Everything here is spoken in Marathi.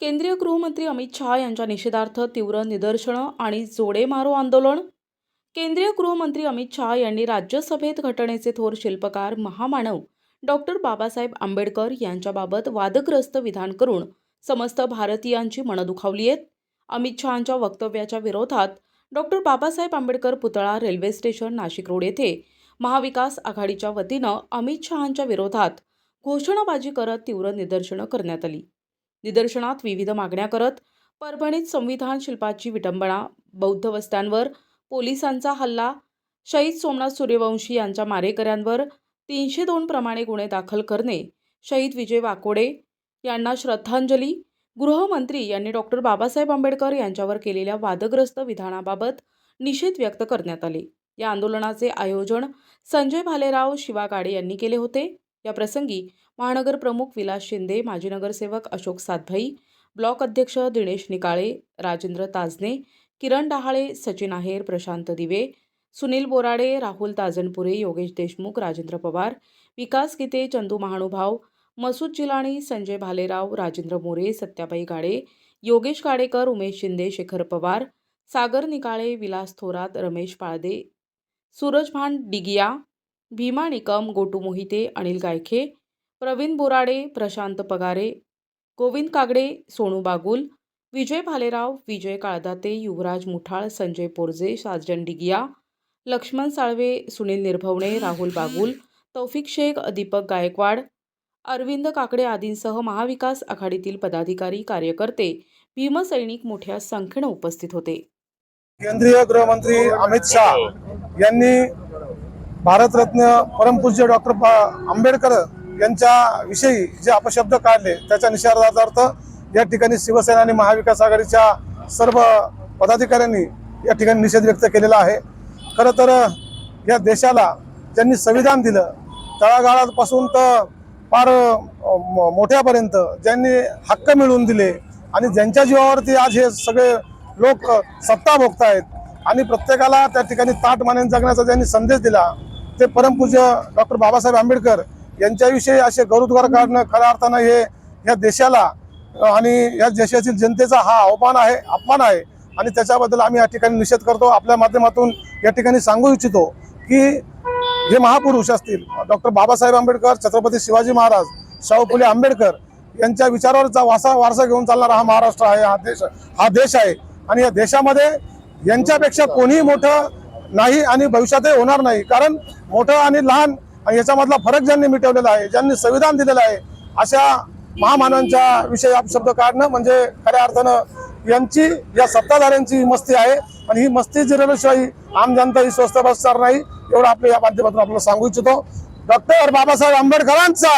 केंद्रीय गृहमंत्री अमित शहा यांच्या निषेधार्थ तीव्र निदर्शनं आणि जोडे मारो आंदोलन. केंद्रीय गृहमंत्री अमित शहा यांनी राज्यसभेत घटनेचे थोर शिल्पकार महामानव डॉक्टर बाबासाहेब आंबेडकर यांच्याबाबत वादग्रस्त विधान करून समस्त भारतीयांची मनं दुखावली आहेत. अमित शहांच्या वक्तव्याच्या विरोधात डॉक्टर बाबासाहेब आंबेडकर पुतळा रेल्वे स्टेशन नाशिक रोड येथे महाविकास आघाडीच्या वतीनं अमित शहांच्या विरोधात घोषणाबाजी करत तीव्र निदर्शनं करण्यात आली. निदर्शनात विविध मागण्या करत परभणीत संविधान शिल्पाची विटंबना बौद्ध वस्त्यांवर पोलिसांचा हल्ला शहीद सोमनाथ सूर्यवंशी यांच्या मारेकऱ्यांवर तीनशे दोन प्रमाणे गुन्हे दाखल करणे शहीद विजय वाकोडे यांना श्रद्धांजली गृहमंत्री यांनी डॉक्टर बाबासाहेब आंबेडकर यांच्यावर केलेल्या वादग्रस्त विधानाबाबत निषेध व्यक्त करण्यात आले. या आंदोलनाचे आयोजन संजय भालेराव शिवागाडे यांनी केले होते. या प्रसंगी महानगर प्रमुख विलास शिंदे माजी नगरसेवक अशोक सातभाई ब्लॉक अध्यक्ष दिनेश निकाळे राजेंद्र ताजने किरण डहाळे सचिन आहेर प्रशांत दिवे सुनील बोराडे राहुल ताजनपुरे योगेश देशमुख राजेंद्र पवार विकास गीते चंदू महानुभाव मसूद जिलाणी संजय भालेराव राजेंद्र मोरे सत्याबाई गाडे योगेश गाडेकर उमेश शिंदे शेखर पवार सागर निकाळे विलास थोरात रमेश पाळदे सूरज भान डिगिया भीमा निकम गोटू मोहिते अनिल गायखे प्रवीण बोराडे प्रशांत पगारे गोविंद कागडे सोनू बागुल विजय भालेराव विजय काळदाते युवराज मुठाळ संजय पोरजे साजन डिगिया लक्ष्मण साळवे सुनील निर्भवणे राहुल बागुल तौफिक शेख दीपक गायकवाड अरविंद काकडे आदींसह महाविकास आघाडीतील पदाधिकारी कार्यकर्ते भीमसैनिक मोठ्या संख्येनं उपस्थित होते. केंद्रीय गृहमंत्री अमित शाह यांनी भारतरत्न परमपूज्य डॉक्टर आंबेडकर यांच्या विषयी जे अपशब्द काढले त्याच्या निषेधार्थ या ठिकाणी शिवसेना आणि महाविकास आघाडीच्या सर्व पदाधिकाऱ्यांनी या ठिकाणी निषेध व्यक्त केलेला आहे. खरं तर या देशाला ज्यांनी संविधान दिलं तळागाळापासून तर फार मोठ्यापर्यंत ज्यांनी हक्क मिळवून दिले आणि ज्यांच्या जीवावरती आज हे सगळे लोक सत्ता सत्ता भोगतायत आणि प्रत्येकाला त्या ठिकाणी ताट मानेन जगण्याचा ज्यांनी संदेश दिला ते परमपूज्य डॉक्टर बाबासाहेब आंबेडकर यांच्याविषयी असे गौरवद्वार काढणं खऱ्या अर्थानं हे या देशाला आणि या देशातील जनतेचा हा अवमान आहे अपमान आहे. आणि त्याच्याबद्दल आम्ही या ठिकाणी निषेध करतो. आपल्या माध्यमातून या ठिकाणी सांगू इच्छितो की हे महापुरुष असतील डॉक्टर बाबासाहेब आंबेडकर छत्रपती शिवाजी महाराज शाहू फुले आंबेडकर यांच्या विचारावरचा वासा वारसा घेऊन चालणारा हा महाराष्ट्र आहे हा देश हा देश आहे. आणि या देशामध्ये यांच्यापेक्षा कोणीही मोठं नाही आणि भविष्यातही होणार नाही. कारण मोठं आणि लहान आणि याच्यामधला फरक ज्यांनी मिटवलेला आहे ज्यांनी संविधान दिलेलं आहे अशा महामानवांच्या विषयी शब्द काढणं म्हणजे खऱ्या अर्थानं यांची या सत्ताधाऱ्यांची मस्ती आहे. आणि ही मस्ती जिरवल्याशिवाय आम जनता ही स्वस्त बसणार नाही एवढं आपल्या या माध्यमातून आपल्याला सांगू इच्छितो. डॉक्टर बाबासाहेब आंबेडकरांचा.